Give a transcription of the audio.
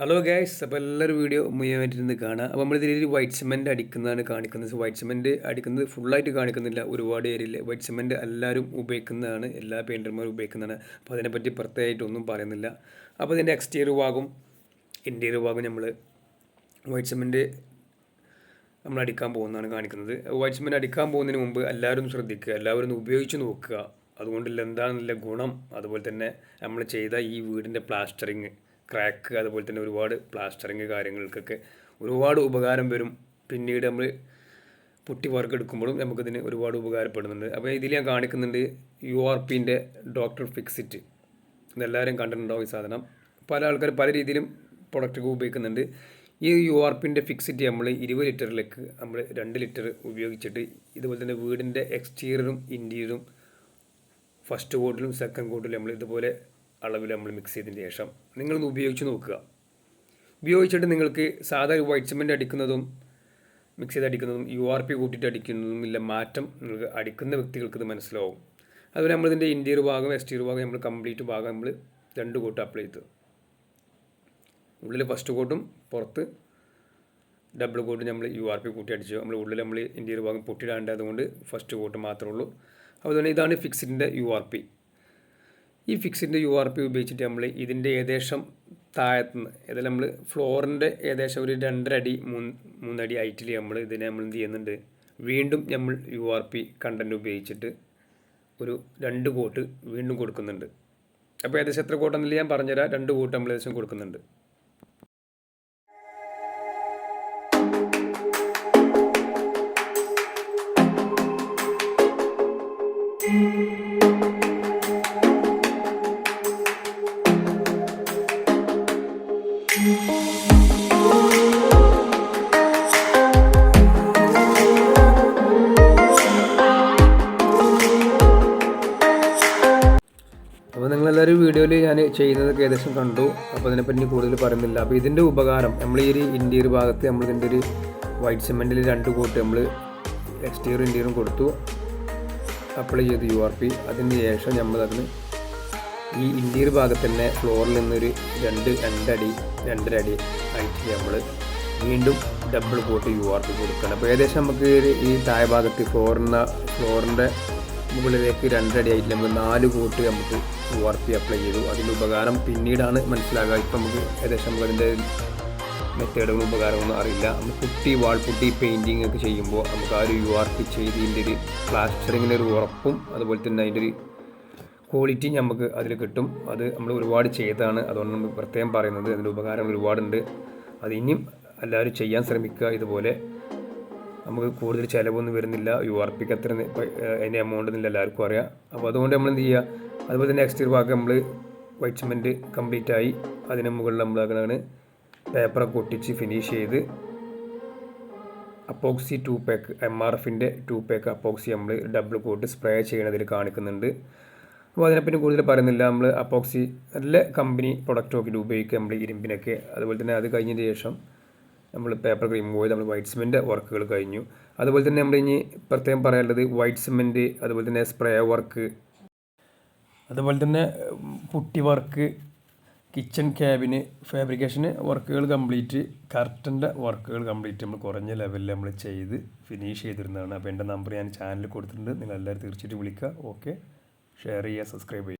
Hello guys അപ്പോൾ എല്ലാവരും video മുഴുവനായിട്ടിരുന്ന് കാണാം അപ്പോൾ നമ്മൾ ഇതിൽ വൈറ്റ് സിമെന്റ് അടിക്കുന്നതാണ് കാണിക്കുന്നത്. വൈറ്റ് സിമെന്റ് അടിക്കുന്നത് ഫുള്ളായിട്ട് കാണിക്കുന്നില്ല. ഒരുപാട് ഏരിയയിൽ വൈറ്റ് സിമെന്റ് എല്ലാവരും ഉപയോഗിക്കുന്നതാണ്. എല്ലാ പെയിന്റർമാരും ഉപയോഗിക്കുന്നതാണ്. അപ്പോൾ അതിനെപ്പറ്റി പ്രത്യേകമായിട്ടൊന്നും പറയുന്നില്ല. അപ്പോൾ ഇതിന്റെ എക്സ്റ്റീരിയർ ഭാഗം ഇന്റീരിയർ ഭാഗം നമ്മൾ വൈറ്റ് സിമെന്റ് നമ്മൾ അടിക്കാൻ പോകുന്നതാണ് കാണിക്കുന്നത്. വൈറ്റ് സിമെന്റ് അടിക്കാൻ പോകുന്നതിന് മുമ്പ് എല്ലാവരും ശ്രദ്ധിക്കുക. എല്ലാവരും ഉപയോഗിച്ച് നോക്കുക. അതുകൊണ്ടുള്ള എന്താണെന്നുള്ള ഗുണം? അതുപോലെ തന്നെ നമ്മൾ ചെയ്ത ഈ വീടിന്റെ പ്ലാസ്റ്ററിങ് ക്രാക്ക് അതുപോലെ തന്നെ ഒരുപാട് പ്ലാസ്റ്ററിങ് കാര്യങ്ങൾക്കൊക്കെ ഒരുപാട് ഉപകാരം വരും. പിന്നീട് നമ്മൾ പുട്ടി വർക്ക് എടുക്കുമ്പോഴും നമുക്കിതിന് ഒരുപാട് ഉപകാരപ്പെടുന്നുണ്ട്. അപ്പോൾ ഇതിൽ ഞാൻ കാണിക്കുന്നുണ്ട് യു ആർ പിന്റെ ഡോക്ടർ ഫിക്സിറ്റ് ഇതെല്ലാവരും കണ്ടിട്ടുണ്ടാവും ഈ സാധനം. പല ആൾക്കാർ പല രീതിയിലും പ്രൊഡക്റ്റൊക്കെ ഉപയോഗിക്കുന്നുണ്ട്. ഈ യു ആർ പിന്റെ ഫിക്സിറ്റ് നമ്മൾ ഇരുപത് ലിറ്ററിലേക്ക് നമ്മൾ രണ്ട് ലിറ്റർ ഉപയോഗിച്ചിട്ട് ഇതുപോലെ തന്നെ വീടിന്റെ എക്സ്റ്റീരിയറും ഇന്റീരിയറും ഫസ്റ്റ് കോട്ടിലും സെക്കൻഡ് കോട്ടിലും നമ്മൾ ഇതുപോലെ അളവിൽ നമ്മൾ മിക്സ് ചെയ്തതിന് ശേഷം നിങ്ങളൊന്ന് ഉപയോഗിച്ച് നോക്കുക. ഉപയോഗിച്ചിട്ട് നിങ്ങൾക്ക് സാധാ വൈറ്റ് സിമെന്റ് അടിക്കുന്നതും മിക്സ് ചെയ്ത് അടിക്കുന്നതും യു ആർ പി കൂട്ടിയിട്ട് അടിക്കുന്നതും ഇല്ല മാറ്റം നിങ്ങൾക്ക് അടിക്കുന്ന വ്യക്തികൾക്ക് ഇത് മനസ്സിലാവും. അതുപോലെ നമ്മളിതിന്റെ ഇന്റീരിയർ ഭാഗം എക്സ്റ്റീരിയർ ഭാഗം നമ്മൾ കംപ്ലീറ്റ് ഭാഗം നമ്മൾ രണ്ട് കോട്ട് അപ്ലൈ ചെയ്തു. ഉള്ളിൽ ഫസ്റ്റ് കോട്ടും പുറത്ത് ഡബിൾ കോട്ട് നമ്മൾ യു ആർ പി കൂട്ടി അടിച്ചു നമ്മൾ ഉള്ളിൽ നമ്മൾ ഇന്റീരിയർ ഭാഗം പൊട്ടിയിടാണ്ട് അതുകൊണ്ട് ഫസ്റ്റ് കോട്ട് മാത്രമേ ഉള്ളൂ. അതുപോലെ ഇതാണ് ഫിക്സിഡിന്റെ യു ആർ പി ഈ ഫിക്സിന്റെ യു ആർ പി ഉപയോഗിച്ചിട്ട് നമ്മൾ ഇതിന്റെ ഏകദേശം താഴത്തുനിന്ന് ഏതായാലും നമ്മൾ ഫ്ലോറിന്റെ ഏകദേശം ഒരു രണ്ടരടി മൂന്ന് മൂന്നടി ഹൈറ്റിൽ നമ്മൾ ഇതിനെ നമ്മൾ എന്ത് ചെയ്യുന്നുണ്ട്? വീണ്ടും നമ്മൾ യു ആർ പി കണ്ടന്റ് ഉപയോഗിച്ചിട്ട് ഒരു രണ്ട് കോട്ട് വീണ്ടും കൊടുക്കുന്നുണ്ട്. അപ്പോൾ ഏകദേശം എത്ര കോട്ടെന്നില്ല ഞാൻ പറഞ്ഞുതരാം. രണ്ട് കോട്ട് നമ്മൾ ഏകദേശം കൊടുക്കുന്നുണ്ട്. അപ്പോൾ നിങ്ങളെല്ലാവരും വീഡിയോയിൽ ഞാൻ ചെയ്യുന്നതൊക്കെ ഏകദേശം കണ്ടു. അപ്പോൾ അതിനെപ്പറ്റി കൂടുതൽ പറയുന്നില്ല. അപ്പോൾ ഇതിന്റെ ഉപകാരം നമ്മൾ ഈ ഒരു ഇന്റീരിയർ ഭാഗത്ത് നമ്മൾ ഇതിന്റെ ഒരു വൈറ്റ് സിമെന്റിൽ രണ്ട് കോട്ട് നമ്മൾ എക്സ്റ്റീരിയർ ഇന്റീരിയറും കൊടുത്തു. അപ്ലൈ ചെയ്തു യു ആർ പി അതിന് ശേഷം നമ്മൾ അതിന് ഈ ഇന്റീരിയർ ഭാഗത്ത് തന്നെ ഫ്ലോറിൽ നിന്നൊരു രണ്ട് രണ്ടടി രണ്ടര അടി ആയിട്ട് നമ്മൾ വീണ്ടും double coat U R P കൊടുക്കണം. അപ്പോൾ ഏകദേശം നമുക്ക് ഈ താഴെ ഭാഗത്ത് ഫ്ലോറിന്റെ ഫ്ലോറിന്റെ മുകളിലേക്ക് രണ്ടടി ആയിട്ട് നമുക്ക് നാല് കോട്ട് നമുക്ക് യു ആർ പി അപ്ലൈ ചെയ്തു. അതിന്റെ ഉപകാരം പിന്നീടാണ് മനസ്സിലാകുക. ഇപ്പം നമുക്ക് ഏകദേശം നമുക്ക് അതിന്റെ മെത്തേഡുകൾ ഉപകാരമൊന്നും അറിയില്ല. നമുക്ക് കുട്ടി വാൾ പുട്ടി പെയിന്റിങ് ഒക്കെ ചെയ്യുമ്പോൾ നമുക്ക് ആ ഒരു യു ആർ പി ചെയ്തതിന്റെ ഒരു പ്ലാസ്റ്ററിങ്ങിന്റെ ഒരു ഉറപ്പും അതുപോലെ തന്നെ അതിന്റെ ഒരു ക്വാളിറ്റി നമുക്ക് അതിൽ കിട്ടും. അത് നമ്മൾ ഒരുപാട് ചെയ്തതാണ്. അതുകൊണ്ട് നമ്മൾ പ്രത്യേകം പറയുന്നത് അതിന്റെ ഉപകാരം ഒരുപാടുണ്ട്. അത് ഇനിയും എല്ലാവരും ചെയ്യാൻ ശ്രമിക്കുക. ഇതുപോലെ നമുക്ക് കൂടുതൽ ചിലവൊന്നും വരുന്നില്ല. യു ആർ പിക്ക് അത്ര അതിന്റെ എമൗണ്ട് ഒന്നും എല്ലാവർക്കും അറിയാം. അപ്പോൾ അതുകൊണ്ട് നമ്മൾ എന്ത് ചെയ്യുക അതുപോലെ തന്നെ നെക്സ്റ്റ് ഭാഗം നമ്മൾ വൈറ്റ് സിമെന്റ് കംപ്ലീറ്റ് ആയി. അതിന് മുകളിൽ നമ്മളാണ് പേപ്പറൊക്കെ ഒട്ടിച്ച് ഫിനിഷ് ചെയ്ത് epoxy two pack M R എഫിന്റെ ടു പാക്ക് അപ്പോക്സി നമ്മൾ ഡബിൾ കോട്ട് സ്പ്രേ ചെയ്യണതിൽ കാണിക്കുന്നുണ്ട്. അപ്പോൾ അതിനെപ്പറ്റി കൂടുതൽ പറയുന്നില്ല. നമ്മൾ അപ്പോക്സി നല്ല കമ്പനി പ്രൊഡക്റ്റ് നോക്കിയിട്ട് ഉപയോഗിക്കുക. നമ്മൾ ഇരുമ്പിനൊക്കെ. അതുപോലെ തന്നെ അത് കഴിഞ്ഞതിന് ശേഷം നമ്മൾ പേപ്പർ റിമൂവ് നമ്മൾ വൈറ്റ് സിമെന്റ് വർക്കുകൾ കഴിഞ്ഞു. അതുപോലെ തന്നെ നമ്മൾ ഇനി പ്രത്യേകം പറയാനുള്ളത് വൈറ്റ് സിമെന്റ് അതുപോലെ തന്നെ സ്പ്രേ വർക്ക് അതുപോലെ തന്നെ പുട്ടി വർക്ക് കിച്ചൺ ക്യാബിന് ഫാബ്രിക്കേഷന് വർക്കുകൾ കംപ്ലീറ്റ് കർട്ടന്റെ വർക്കുകൾ കംപ്ലീറ്റ് നമ്മൾ കുറഞ്ഞ ലെവലിൽ നമ്മൾ ചെയ്ത് ഫിനിഷ് ചെയ്തിരുന്നതാണ്. അപ്പോൾ എന്റെ നമ്പർ ഞാൻ ചാനലിൽ കൊടുത്തിട്ടുണ്ട്. നിങ്ങൾ എല്ലാവരും തീർച്ചയായിട്ടും വിളിക്കുക. ഓക്കെ ഷെയർ ചെയ്യുക സബ്സ്ക്രൈബ് ചെയ്യുക.